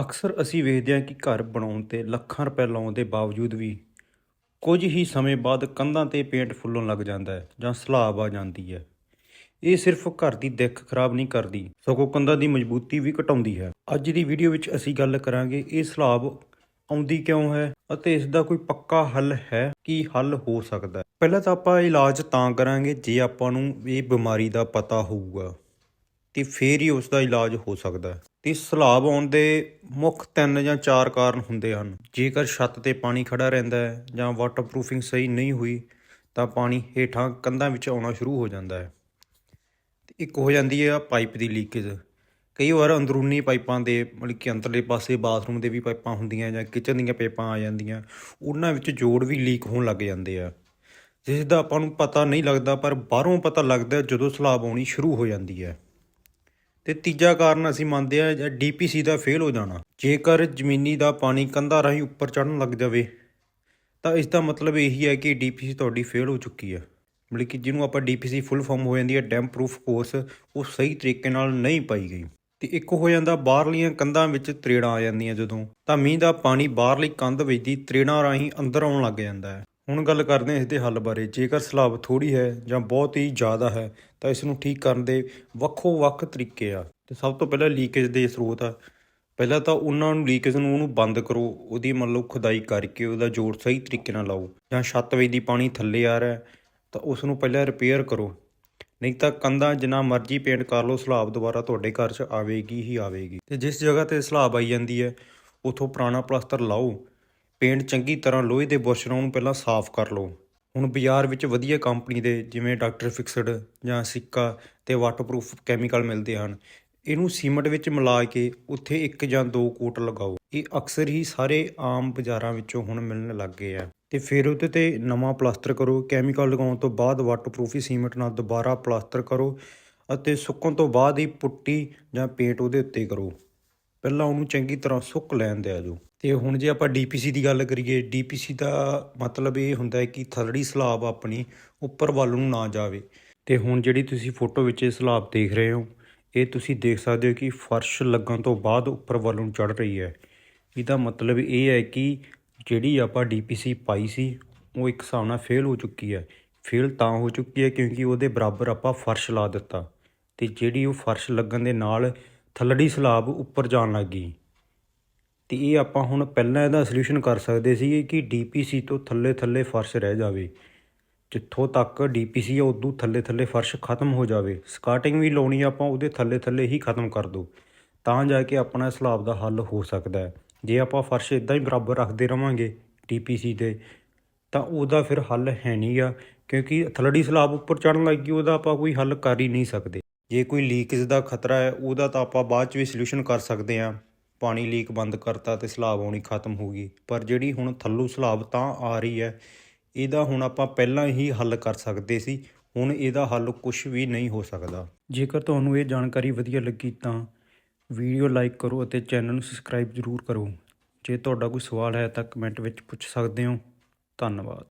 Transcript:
ਅਕਸਰ ਅਸੀਂ ਵੇਖਦੇ ਹਾਂ ਕਿ ਘਰ ਬਣਾਉਣ ਤੇ ਲੱਖਾਂ ਰੁਪਏ ਲਾਉਣ ਦੇ ਬਾਵਜੂਦ ਵੀ ਕੁਝ ਹੀ ਸਮੇਂ ਬਾਅਦ ਕੰਧਾਂ ਤੇ ਪੇਂਟ ਫੁੱਲਣ ਲੱਗ ਜਾਂਦਾ ਹੈ ਜਾਂ ਸਲਾਬ ਆ ਜਾਂਦੀ ਹੈ। ਇਹ ਸਿਰਫ ਘਰ ਦੀ ਦਿੱਖ ਖਰਾਬ ਨਹੀਂ ਕਰਦੀ, ਸਗੋਂ ਕੰਧਾਂ ਦੀ ਮਜ਼ਬੂਤੀ ਵੀ ਘਟਾਉਂਦੀ ਹੈ। ਅੱਜ ਦੀ ਵੀਡੀਓ ਵਿੱਚ ਅਸੀਂ ਗੱਲ ਕਰਾਂਗੇ ਇਹ ਸਲਾਬ ਆਉਂਦੀ ਕਿਉਂ ਹੈ ਅਤੇ ਇਸ ਦਾ ਕੋਈ ਪੱਕਾ ਹੱਲ ਹੈ ਕੀ ਹੱਲ ਹੋ ਸਕਦਾ ਹੈ। ਪਹਿਲਾਂ ਤਾਂ ਆਪਾਂ ਇਲਾਜ ਤਾਂ ਕਰਾਂਗੇ ਜੇ ਆਪਾਂ ਨੂੰ ਇਹ ਬਿਮਾਰੀ ਦਾ ਪਤਾ ਹੋਊਗਾ ਤੇ ਫੇਰ ਹੀ ਉਸ ਦਾ ਇਲਾਜ ਹੋ ਸਕਦਾ ਹੈ। ਤੇ ਸਲਾਬ ਆਉਣ ਦੇ ਮੁੱਖ ਤਿੰਨ ਜਾਂ ਚਾਰ ਕਾਰਨ ਹੁੰਦੇ ਹਨ। ਜੇਕਰ ਛੱਤ ਤੇ ਪਾਣੀ ਖੜਾ ਰਹਿੰਦਾ ਹੈ ਜਾਂ ਵਾਟਰਪ੍ਰੂਫਿੰਗ ਸਹੀ ਨਹੀਂ ਹੋਈ, ਤਾਂ ਪਾਣੀ ਹੇਠਾਂ ਕੰਧਾਂ ਵਿੱਚ ਆਉਣਾ ਸ਼ੁਰੂ ਹੋ ਜਾਂਦਾ ਹੈ। ਤੇ ਇੱਕ ਹੋ ਜਾਂਦੀ ਹੈ ਪਾਈਪ ਦੀ ਲੀਕੇਜ। ਕਈ ਵਾਰ ਅੰਦਰੂਨੀ ਪਾਈਪਾਂ ਦੇ, ਮਤਲਬ ਕਿ ਅੰਦਰਲੇ ਪਾਸੇ ਬਾਥਰੂਮ ਦੇ ਵੀ ਪਾਈਪਾਂ ਹੁੰਦੀਆਂ ਜਾਂ ਕਿਚਨ ਦੀਆਂ ਪਾਈਪਾਂ ਆ ਜਾਂਦੀਆਂ, ਉਹਨਾਂ ਵਿੱਚ ਜੋੜ ਵੀ ਲੀਕ ਹੋਣ ਲੱਗ ਜਾਂਦੇ ਆ। ਜਿਸ ਦਾ ਆਪਾਂ ਨੂੰ ਪਤਾ ਨਹੀਂ ਲੱਗਦਾ, ਪਰ ਬਾਹਰੋਂ ਪਤਾ ਲੱਗਦਾ ਜਦੋਂ ਸਲਾਬ ਆਉਣੀ ਸ਼ੁਰੂ ਹੋ ਜਾਂਦੀ ਹੈ। ਤੇ ਤੀਜਾ ਕਾਰਨ ਅਸੀਂ ਮੰਨਦੇ ਆ ਜਾਂ ਡੀਪੀਸੀ ਦਾ ਫੇਲ ਹੋ ਜਾਣਾ। ਜੇਕਰ ਜ਼ਮੀਨੀ ਦਾ ਪਾਣੀ ਕੰਧਾਂ ਰਾਹੀਂ ਉੱਪਰ ਚੜਨ ਲੱਗ ਜਾਵੇ, ਤਾਂ ਇਸ ਦਾ ਮਤਲਬ ਇਹੀ ਹੈ ਕਿ ਡੀਪੀਸੀ ਤੁਹਾਡੀ ਫੇਲ ਹੋ ਚੁੱਕੀ ਹੈ। ਮਤਲਬ ਕਿ ਜਿਹਨੂੰ ਆਪਾਂ ਡੀਪੀਸੀ ਫੁੱਲ ਫਾਰਮ ਹੋ ਜਾਂਦੀ ਹੈ ਡੈਮ ਪ੍ਰੂਫ ਕੋਰਸ ਉਹ ਸਹੀ ਤਰੀਕੇ ਨਾਲ ਨਹੀਂ ਪਾਈ ਗਈ। ਤੇ ਇੱਕ ਹੋ ਜਾਂਦਾ ਬਾਹਰਲੀਆਂ ਕੰਧਾਂ ਵਿੱਚ ਤਰੇੜਾਂ ਆ ਜਾਂਦੀਆਂ ਜਦੋਂ, ਤਾਂ ਮੀਂਹ ਦਾ ਪਾਣੀ ਬਾਹਰਲੀ ਕੰਧ ਵਿੱਚ ਦੀ ਤਰੇੜਾਂ ਰਾਹੀਂ ਅੰਦਰ ਆਉਣ ਲੱਗ ਜਾਂਦਾ ਹੈ। ਹੁਣ ਗੱਲ ਕਰਦੇ ਹਾਂ ਇਸ ਦੇ ਹੱਲ ਬਾਰੇ। ਜੇਕਰ ਸਲਾਬ ਥੋੜੀ ਹੈ ਜਾਂ ਬਹੁਤ ਹੀ ਜ਼ਿਆਦਾ ਹੈ, ਤਾਂ ਇਸ ਨੂੰ ਠੀਕ ਕਰਨ ਦੇ ਵੱਖੋ ਵੱਖ ਤਰੀਕੇ ਆ। ਤੇ ਸਭ ਤੋਂ ਪਹਿਲਾਂ ਲੀਕੇਜ ਦੇ ਸਰੋਤ ਆ। ਪਹਿਲਾਂ ਤਾਂ ਉਹਨਾਂ ਨੂੰ ਲੀਕੇਜ ਨੂੰ ਉਹਨੂੰ ਬੰਦ ਕਰੋ। ਉਹਦੀ ਮੰਨ ਲਓ ਖੁਦਾਈ ਕਰਕੇ ਉਹਦਾ ਜੋੜ ਸਹੀ ਤਰੀਕੇ ਨਾਲ ਲਾਓ। ਜਾਂ ਛੱਤ ਵਿੱਚ ਦੀ ਪਾਣੀ ਥੱਲੇ ਆ ਰਿਹਾ ਤਾਂ ਉਸ ਨੂੰ ਪਹਿਲਾਂ ਰਿਪੇਅਰ ਕਰੋ। ਨਹੀਂ ਤਾਂ ਕੰਧਾਂ ਜਿੰਨਾ ਮਰਜ਼ੀ ਪੇਂਟ ਕਰ ਲਓ, ਸਲਾਬ ਦੁਬਾਰਾ ਤੁਹਾਡੇ ਘਰ 'ਚ ਆਵੇਗੀ ਹੀ ਆਵੇਗੀ। ਤੇ ਜਿਸ ਜਗ੍ਹਾ ਤੇ ਸਲਾਬ ਆਈ ਜਾਂਦੀ ਹੈ, ਉਥੋਂ ਪੁਰਾਣਾ ਪਲਾਸਟਰ ਲਾਓ। ਪੇਂਟ ਚੰਗੀ ਤਰ੍ਹਾਂ ਲੋਹੇ ਦੇ ਬੁਰਸ਼ ਨਾਲ ਉਹਨੂੰ ਪਹਿਲਾਂ ਸਾਫ਼ ਕਰ ਲਓ। ਹੁਣ ਬਾਜ਼ਾਰ ਵਿੱਚ ਵਧੀਆ ਕੰਪਨੀ ਦੇ ਜਿਵੇਂ ਡਾਕਟਰ ਫਿਕਸਡ ਜਾਂ ਸਿੱਕਾ ਤੇ ਵਾਟਰਪ੍ਰੂਫ ਕੈਮੀਕਲ ਮਿਲਦੇ ਹਨ, ਇਹਨੂੰ ਸੀਮਟ ਵਿੱਚ ਮਿਲਾ ਕੇ ਉੱਥੇ ਇੱਕ ਜਾਂ ਦੋ ਕੋਟ ਲਗਾਓ। ਇਹ ਅਕਸਰ ਹੀ ਸਾਰੇ ਆਮ ਬਾਜ਼ਾਰਾਂ ਵਿੱਚੋਂ ਹੁਣ ਮਿਲਣ ਲੱਗ ਗਏ ਆ। ਤੇ ਫਿਰ ਉਹਦੇ ਤੇ ਨਵਾਂ ਪਲਾਸਟਰ ਕਰੋ। ਕੈਮੀਕਲ ਲਗਾਉਣ ਤੋਂ ਬਾਅਦ ਵਾਟਰਪ੍ਰੂਫੀ ਸੀਮਟ ਨਾਲ ਦੁਬਾਰਾ ਪਲਾਸਟਰ ਕਰੋ ਅਤੇ ਸੁੱਕਣ ਤੋਂ ਬਾਅਦ ਹੀ ਪੁੱਟੀ ਜਾਂ ਪੇਂਟ ਉਹਦੇ ਉੱਤੇ ਕਰੋ। ਪਹਿਲਾਂ ਉਹਨੂੰ ਚੰਗੀ ਤਰ੍ਹਾਂ ਸੁੱਕ ਲੈਣ ਦਿਆ ਜੋ। ਤੇ ਹੁਣ ਜੇ ਆਪਾਂ ਡੀਪੀਸੀ ਦੀ ਗੱਲ ਕਰੀਏ ਡੀਪੀਸੀ ਦਾ ਮਤਲਬ ਇਹ ਹੁੰਦਾ ਹੈ ਕਿ ਥਰੜੀ ਸਲਾਬ ਆਪਣੀ ਉੱਪਰ ਵੱਲ ਨੂੰ ਨਾ ਜਾਵੇ। ਤੇ ਹੁਣ ਜਿਹੜੀ ਤੁਸੀਂ ਫੋਟੋ ਵਿੱਚ ਇਹ ਸਲਾਬ ਦੇਖ ਰਹੇ ਹੋ, ਇਹ ਤੁਸੀਂ ਦੇਖ ਸਕਦੇ ਹੋ ਕਿ ਫਰਸ਼ ਲੱਗਣ ਤੋਂ ਬਾਅਦ ਉੱਪਰ ਵੱਲ ਨੂੰ ਚੜ ਰਹੀ ਹੈ। ਇਹਦਾ ਮਤਲਬ ਇਹ ਹੈ ਕਿ ਜਿਹੜੀ ਆਪਾਂ ਡੀਪੀਸੀ ਪਾਈ ਸੀ, ਉਹ ਇੱਕ ਹਿਸਾਬ ਨਾਲ ਫੇਲ ਹੋ ਚੁੱਕੀ ਹੈ। ਫੇਲ ਤਾਂ ਹੋ ਚੁੱਕੀ ਹੈ ਕਿਉਂਕਿ ਉਹਦੇ ਬਰਾਬਰ ਆਪਾਂ ਫਰਸ਼ ਲਾ ਦਿੱਤਾ। ਤੇ ਜਿਹੜੀ ਉਹ ਫਰਸ਼ ਲੱਗਣ ਦੇ ਨਾਲ ਥੱਲੜੀ ਸਲਾਬ ਉੱਪਰ ਜਾਣ ਲੱਗ ਗਈ। ਤੇ ਇਹ ਆਪਾਂ ਹੁਣ ਪਹਿਲਾਂ ਇਹਦਾ ਸੋਲੂਸ਼ਨ ਕਰ ਸਕਦੇ ਸੀ ਕਿ ਡੀਪੀਸੀ ਤੋਂ ਥੱਲੇ ਥੱਲੇ ਫਰਸ਼ ਰਹਿ ਜਾਵੇ। ਜਿੱਥੋਂ ਤੱਕ ਡੀਪੀਸੀ ਆ, ਉਦੋਂ ਥੱਲੇ ਥੱਲੇ ਫਰਸ਼ ਖਤਮ ਹੋ ਜਾਵੇ। ਸਕਾਟਿੰਗ ਵੀ ਲਾਉਣੀ ਆਪਾਂ, ਉਹਦੇ ਥੱਲੇ ਥੱਲੇ ਹੀ ਖਤਮ ਕਰ ਦੋ। ਤਾਂ ਜਾ ਕੇ ਆਪਣਾ ਸਲਾਬ ਦਾ ਹੱਲ ਹੋ ਸਕਦਾ ਹੈ। ਜੇ ਆਪਾਂ ਫਰਸ਼ ਇਦਾਂ ਹੀ ਬਰਾਬਰ ਰੱਖਦੇ ਰਵਾਂਗੇ ਡੀਪੀਸੀ 'ਤੇ, ਤਾਂ ਉਹਦਾ ਫਿਰ ਹੱਲ ਹੈ ਨਹੀਂ ਆ। ਕਿਉਂਕਿ ਥੱਲੜੀ ਸਲਾਬ ਉੱਪਰ ਚੜਨ ਲੱਗੀ ਉਹਦਾ ਆਪਾਂ ਕੋਈ ਹੱਲ ਕਰ ਹੀ ਨਹੀਂ ਸਕਦੇ। ਜੇ ਕੋਈ ਲੀਕੇਜ ਦਾ ਖਤਰਾ ਹੈ, ਉਹਦਾ ਤਾਂ ਆਪਾਂ ਬਾਅਦ ਚ ਵੀ ਸੋਲੂਸ਼ਨ ਕਰ ਸਕਦੇ ਹਾਂ। ਪਾਣੀ ਲੀਕ ਬੰਦ ਕਰਤਾ ਤੇ ਸਲਾਬ ਆਉਣੀ ਖਤਮ ਹੋ ਗਈ। ਪਰ ਜਿਹੜੀ ਹੁਣ ਥੱਲੋਂ ਸਲਾਬ ਤਾਂ ਆ ਰਹੀ ਹੈ, ਇਹਦਾ ਹੁਣ ਆਪਾਂ ਪਹਿਲਾਂ ਹੀ ਹੱਲ ਕਰ ਸਕਦੇ ਸੀ। ਹੁਣ ਇਹਦਾ ਹੱਲ ਕੁਝ ਵੀ ਨਹੀਂ ਹੋ ਸਕਦਾ। ਜੇਕਰ ਤੁਹਾਨੂੰ ਇਹ ਜਾਣਕਾਰੀ ਵਧੀਆ ਲੱਗੀ ਤਾਂ ਵੀਡੀਓ ਲਾਈਕ ਕਰੋ ਅਤੇ ਚੈਨਲ ਨੂੰ ਸਬਸਕ੍ਰਾਈਬ ਜ਼ਰੂਰ ਕਰੋ। ਜੇ ਤੁਹਾਡਾ ਕੋਈ ਸਵਾਲ ਹੈ ਤਾਂ ਕਮੈਂਟ ਵਿੱਚ ਪੁੱਛ ਸਕਦੇ ਹੋ। ਧੰਨਵਾਦ।